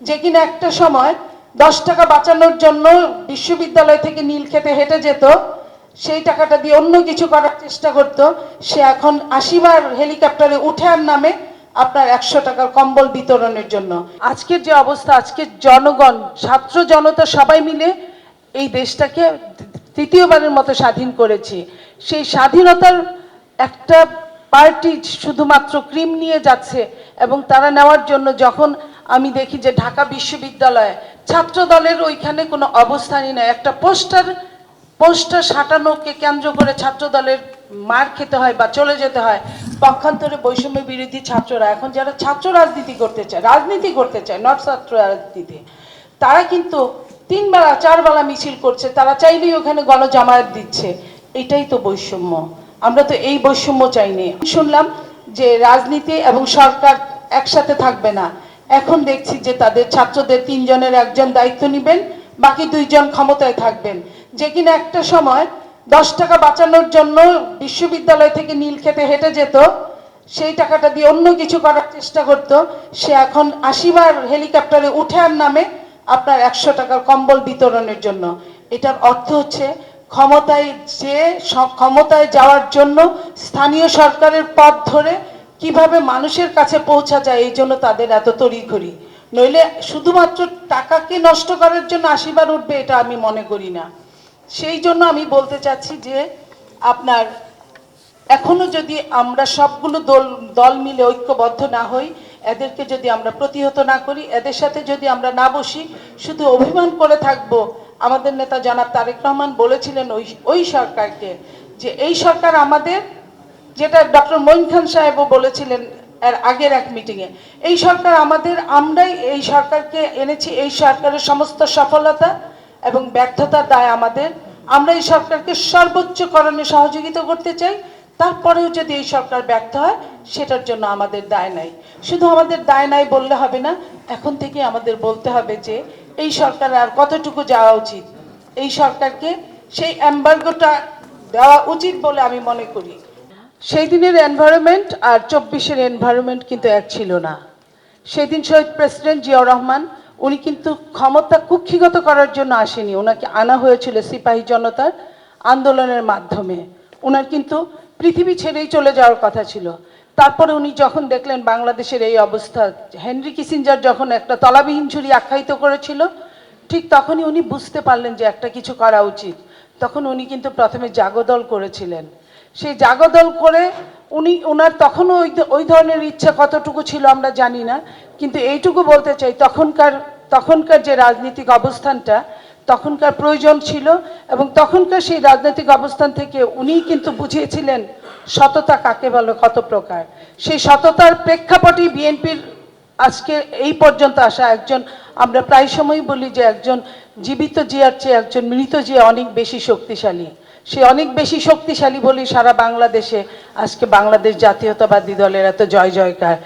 যে কিনা একটা সময় দশ টাকা বাঁচানোর জন্য বিশ্ববিদ্যালয় থেকে নীল খেতে হেঁটে যেত, সেই টাকাটা দিয়ে অন্য কিছু করার চেষ্টা করত। সে এখন আশিবার হেলিকপ্টারে উঠার নামে আপনার একশো টাকার কম্বল বিতরণের জন্য। আজকের যে অবস্থা, আজকের জনগণ, ছাত্র জনতা সবাই মিলে এই দেশটাকে তৃতীয়বারের মতো স্বাধীন করেছি। সেই স্বাধীনতার একটা পার্টি শুধুমাত্র ক্রিম নিয়ে যাচ্ছে এবং তারা নেওয়ার জন্য যখন আমি দেখি যে ঢাকা বিশ্ববিদ্যালয়ে ছাত্র দলের ওইখানে কোনো অবস্থানই নেই। একটা পোস্টার পোস্টার সাঁটানোকে কেন্দ্র করে ছাত্র দলের মার খেতে হয় বা চলে যেতে হয়। পক্ষান্তরে বৈষম্য বিরোধী ছাত্ররা, এখন যারা ছাত্র রাজনীতি করতে চায়, রাজনীতি করতে চায় নট ছাত্র রাজনীতি, তারা কিন্তু তিন বেলা চার বেলা মিছিল করছে, তারা চাইলেই ওখানে গণজামায়াত দিচ্ছে। এটাই তো বৈষম্য। আমরা তো এই বৈষম্য চাইনি। শুনলাম যে রাজনীতি এবং সরকার একসাথে থাকবে না। এখন দেখছি যে তাদের ছাত্রদের তিনজনের একজন দায়িত্ব নেবেন, বাকি দুইজন ক্ষমতায় থাকবেন। যে কিনা একটা সময় দশ টাকা বাঁচানোর জন্য বিশ্ববিদ্যালয় থেকে নীল খেতে হেঁটে যেত, সেই টাকাটা দিয়ে অন্য কিছু করার চেষ্টা করত। সে এখন আশিবার হেলিকপ্টারে উঠার নামে আপনার একশো টাকার কম্বল বিতরণের জন্য। এটার অর্থ হচ্ছে ক্ষমতায় যে ক্ষমতায় যাওয়ার জন্য স্থানীয় সরকারের পথ ধরে কীভাবে মানুষের কাছে পৌঁছা যায়, এই জন্য তাদের এত তড়িঘড়ি। নইলে শুধুমাত্র টাকাকে নষ্ট করার জন্য আশীর্বাদ উঠবে, এটা আমি মনে করি না। সেই জন্য আমি বলতে চাচ্ছি যে, আপনার এখনও যদি আমরা সবগুলো দল দল মিলে ঐক্যবদ্ধ না হই, এদেরকে যদি আমরা প্রতিহত না করি, এদের সাথে যদি আমরা না বসি, শুধু অভিমান করে থাকব, আমাদের নেতা জনাব তারেক রহমান বলেছিলেন ওই ওই সরকারকে যে, এই সরকার আমাদের যেটা ডক্টর মঈন খান সাহেবও বলেছিলেন এর আগের এক মিটিংয়ে এই সরকার আমাদের, আমরাই এই সরকারকে এনেছি, এই সরকারের সমস্ত সফলতা এবং ব্যর্থতার দায় আমাদের। আমরা এই সরকারকে সর্বোচ্চ করণে সহযোগিতা করতে চাই। তারপরেও যদি এই সরকার ব্যর্থ হয়, সেটার জন্য আমাদের দায় নাই। শুধু আমাদের দায় নাই বললে হবে না, এখন থেকে আমাদের বলতে হবে যে, এই সরকার আর কতটুকু যাওয়া উচিত? এই সরকারকে সেই এম্বার্গোটা দেওয়া উচিত বলে আমি মনে করি। সেই দিনের এনভায়রনমেন্ট আর চব্বিশের এনভায়রনমেন্ট কিন্তু এক ছিল না। সেদিন শহীদ প্রেসিডেন্ট জিয়াউর রহমান, উনি কিন্তু ক্ষমতা কুক্ষিগত করার জন্য আসেনি। ওনাকে আনা হয়েছিল সিপাহী জনতার আন্দোলনের মাধ্যমে। ওনার কিন্তু পৃথিবী ছেড়েই চলে যাওয়ার কথা ছিল। তারপরে উনি যখন দেখলেন বাংলাদেশের এই অবস্থা, হেনরি কিসিঞ্জার যখন একটা তলাবিহীন ঝুড়ি আখ্যায়িত করেছিল, ঠিক তখনই উনি বুঝতে পারলেন যে একটা কিছু করা উচিত। তখন উনি কিন্তু প্রথমে জাগদল করেছিলেন। সেই জাগদল করে উনি ওনার তখনও ওই ওই ধরনের ইচ্ছা কতটুকু ছিল আমরা জানি না, কিন্তু এইটুকু বলতে চাই, তখনকার তখনকার যে রাজনৈতিক অবস্থানটা, তখনকার প্রয়োজন ছিল এবং তখনকার সেই রাজনৈতিক অবস্থান থেকে উনি কিন্তু বুঝিয়েছিলেন সততা কাকে বলে, কত প্রকার। সেই সততার প্রেক্ষাপটই বিএনপির আজকে এই পর্যন্ত আসা একজন, আমরা প্রায় সময়ই বলি যে একজন জীবিত জিয়ার চেয়ে একজন মৃত জিয়া অনেক বেশি শক্তিশালী। সে অনেক বেশি শক্তিশালী বলেই সারা বাংলাদেশে আজকে বাংলাদেশ জাতীয়তাবাদী দলের এত জয় জয়কার